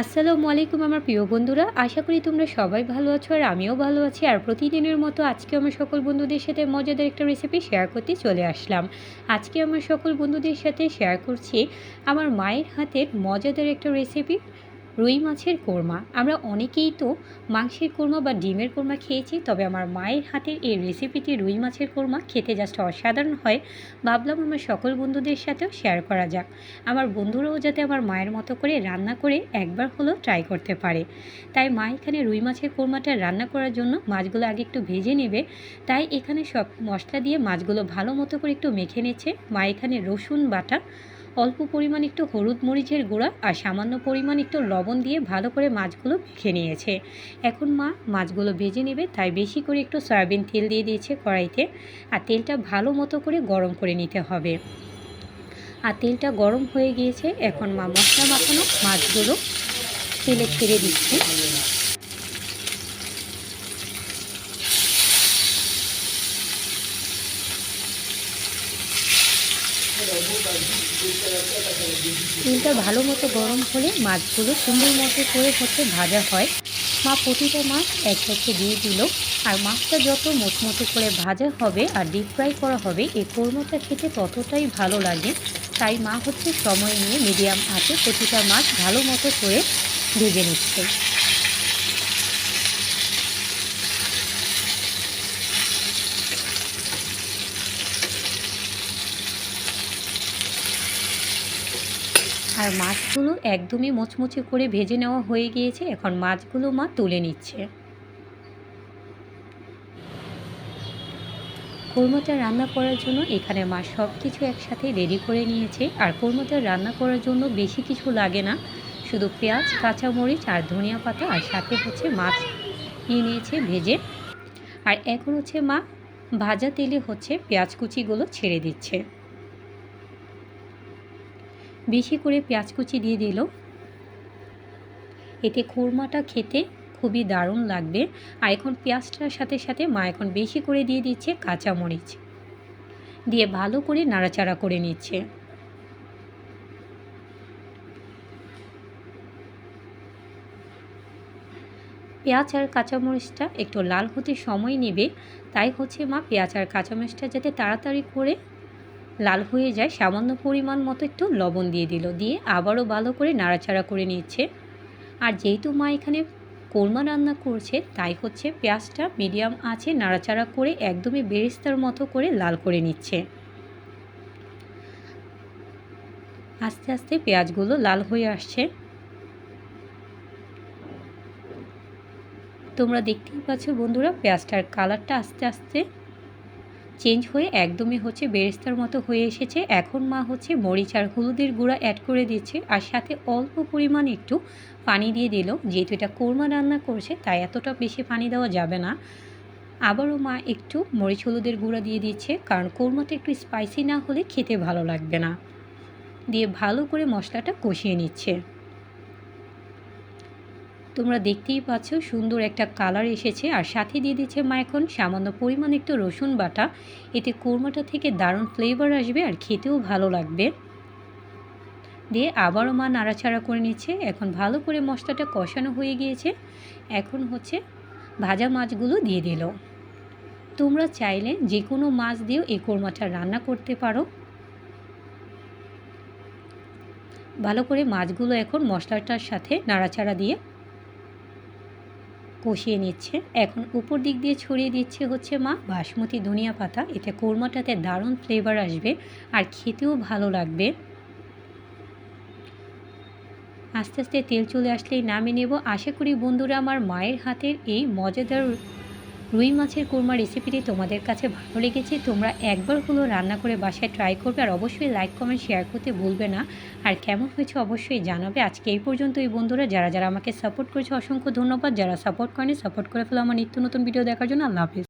আসসালামু আলাইকুম আমার প্রিয় বন্ধুরা। আশা করি তোমরা সবাই ভালো আছো আর আমিও ভালো আছি। আর প্রতিদিনের মতো আজকে আমার সকল বন্ধুদের সাথে মজাদার একটা রেসিপি শেয়ার করতে চলে আসলাম। আজকে আমার সকল বন্ধুদের সাথে শেয়ার করছি আমার মায়ের হাতের মজাদার একটা রেসিপি রুই মাছের কোরমা। আমরা অনেকেই তো মাংসের কোরমা বা ডিমের কোরমা খেয়েছি, তবে আমার মায়ের হাতের এই রেসিপিটি রুই মাছের কোরমা খেতে জাস্ট অসাধারণ হয়। ভাবলাম আমার সকল বন্ধুদের সাথেও শেয়ার করা যাক। আমার বন্ধুরাও যাতে আমার মায়ের মতো করে রান্না করে একবার হলেও ট্রাই করতে পারে। তাই মা এখানে রুই মাছের কোরমাটা রান্না করার জন্য মাছগুলো আগে একটু ভেজে নেবে। তাই এখানে সব মশলা দিয়ে মাছগুলো ভালো মতো করে একটু মেখে নিচ্ছে। মা এখানে রসুন বাটা অল্প পরিমাণ একটু হলুদ মরিচের গুঁড়া আর সামান্য পরিমাণ একটু লবণ দিয়ে ভালো করে মাছগুলো মেখে নিয়েছে। এখন মা মাছগুলো ভেজে নেবে, তাই বেশি করে একটু সয়াবিন তেল দিয়ে দিয়েছে কড়াইতে আর তেলটা ভালো মতো করে গরম করে নিতে হবে। আর তেলটা গরম হয়ে গিয়েছে, এখন মা মশলা মাখানো মাছগুলো তেলে ছেড়ে দিচ্ছে। তেলটা ভালো মতো গরম হলে মাছগুলো সুন্দর মতো করে হচ্ছে ভাজা হয়। মা প্রতিটা মাছ এক একে দিয়ে দিল। আর মাছটা যত মতো করে ভাজা হবে আর ডিপ ফ্রাই করা হবে, এই কোরমাটা খেতে ততটাই ভালো লাগে। তাই মা হচ্ছে সময় নিয়ে মিডিয়াম আঁচে প্রতিটা মাছ ভালো মতো করে ভেজে নিচ্ছে। আর মাছগুলো একদমই মোচমুচে করে ভেজে নেওয়া হয়ে গিয়েছে। এখন মাছগুলো মা তুলে নিচ্ছে। কোরমাটা রান্না করার জন্য এখানে মা সব কিছু একসাথে রেডি করে নিয়েছে। আর কোরমাটা রান্না করার জন্য বেশি কিছু লাগে না। শুধু পেঁয়াজ, কাঁচামরিচ আর ধনিয়া পাতা আর সাথে হচ্ছে মাছ নিয়ে নিয়েছে ভেজে। আর এখন হচ্ছে মা ভাজা তেলে হচ্ছে পেঁয়াজ কুচিগুলো ছেড়ে দিচ্ছে। বেশি করে পেঁয়াজ কুচি দিয়ে দিল। এতে খুরমাটা খেতে খুবই দারুণ লাগবে। আর এখন পেঁয়াজটার সাথে সাথে মা এখন বেশি করে দিয়ে দিচ্ছে কাঁচামরিচ। দিয়ে ভালো করে নাড়াচাড়া করে নিচ্ছে। পেঁয়াজ আর কাঁচামরিচটা একটু লাল হতে সময় নেবে। তাই হচ্ছে মা পেঁয়াজ আর কাঁচামরিচটা যাতে তাড়াতাড়ি করে লাল হয়ে যায়, সামান্য পরিমাণ মতো একটু লবণ দিয়ে দিল, দিয়ে আবারও ভালো করে নাড়াচাড়া করে নিচ্ছে। আর যেহেতু মা এখানে কোরমা রান্না করছে, তাই হচ্ছে পেঁয়াজটা মিডিয়াম আছে নাড়াচাড়া করে একদমই বেরেস্তার মতো করে লাল করে নিচ্ছে। আস্তে আস্তে পেঁয়াজগুলো লাল হয়ে আসছে। তোমরা দেখতেই পাচ্ছ বন্ধুরা, পেঁয়াজটার কালারটা আস্তে আস্তে চেঞ্জ হয়ে একদমই হচ্ছে বেরেস্তার মতো হয়ে এসেছে। এখন মা হচ্ছে মরিচ আর হলুদের গুঁড়া অ্যাড করে দিচ্ছে আর সাথে অল্প পরিমাণ একটু পানি দিয়ে দিল। যেহেতু এটা কোরমা রান্না করছে, তাই এতটা বেশি পানি দেওয়া যাবে না। আবারও মা একটু মরিচ হলুদের গুঁড়া দিয়ে দিচ্ছে, কারণ কোরমাটা একটু স্পাইসি না হলে খেতে ভালো লাগবে না। দিয়ে ভালো করে মশলাটা কষিয়ে নিচ্ছে। তোমরা দেখতেই পাচ্ছ সুন্দর একটা কালার এসেছে। আর সাথে দিয়ে দিচ্ছে মা এখন সামান্য পরিমাণ একটু রসুন বাটা। এতে কোরমাটা থেকে দারুণ ফ্লেভার আসবে আর খেতেও ভালো লাগবে। দিয়ে আবারও মা নাড়াচাড়া করে নিচ্ছে। এখন ভালো করে মশলাটা কষানো হয়ে গিয়েছে। এখন হচ্ছে ভাজা মাছগুলো দিয়ে দিল। তোমরা চাইলে যে কোনো মাছ দিয়েও এই কোরমাটা রান্না করতে পারো। ভালো করে মাছগুলো এখন মশলাটার সাথে নাড়াচাড়া দিয়ে কষিয়ে নিচ্ছে। এখন উপর দিক দিয়ে ছড়িয়ে দিচ্ছে হচ্ছে মা বাসমতি ধনিয়া পাতা। এতে কোরমাটাতে দারুণ ফ্লেভার আসবে আর খেতেও ভালো লাগবে। আস্তে আস্তে তেল চলে আসলেই নামিয়ে নেব। আশা করি বন্ধুরা আমার মায়ের হাতের এই মজাদার রুই মাছের কোরমা রেসিপিটি তোমাদের কাছে ভালো লেগেছে, তোমরা একবার হলো রান্না করে বাসায় ট্রাই করবে আর অবশ্যই লাইক কমেন্ট শেয়ার করতে ভুলবে না। আর কেমন হয়েছে অবশ্যই জানাবে। আজকে এই পর্যন্ত এই বন্ধুরা, যারা যারা আমাকে সাপোর্ট করেছে, অসংখ্য ধন্যবাদ। যারা সাপোর্ট করেনি সাপোর্ট করে ফেলো। আমার নিত্য নতুন ভিডিও দেখার জন্য আল্লাহ হাফিজ।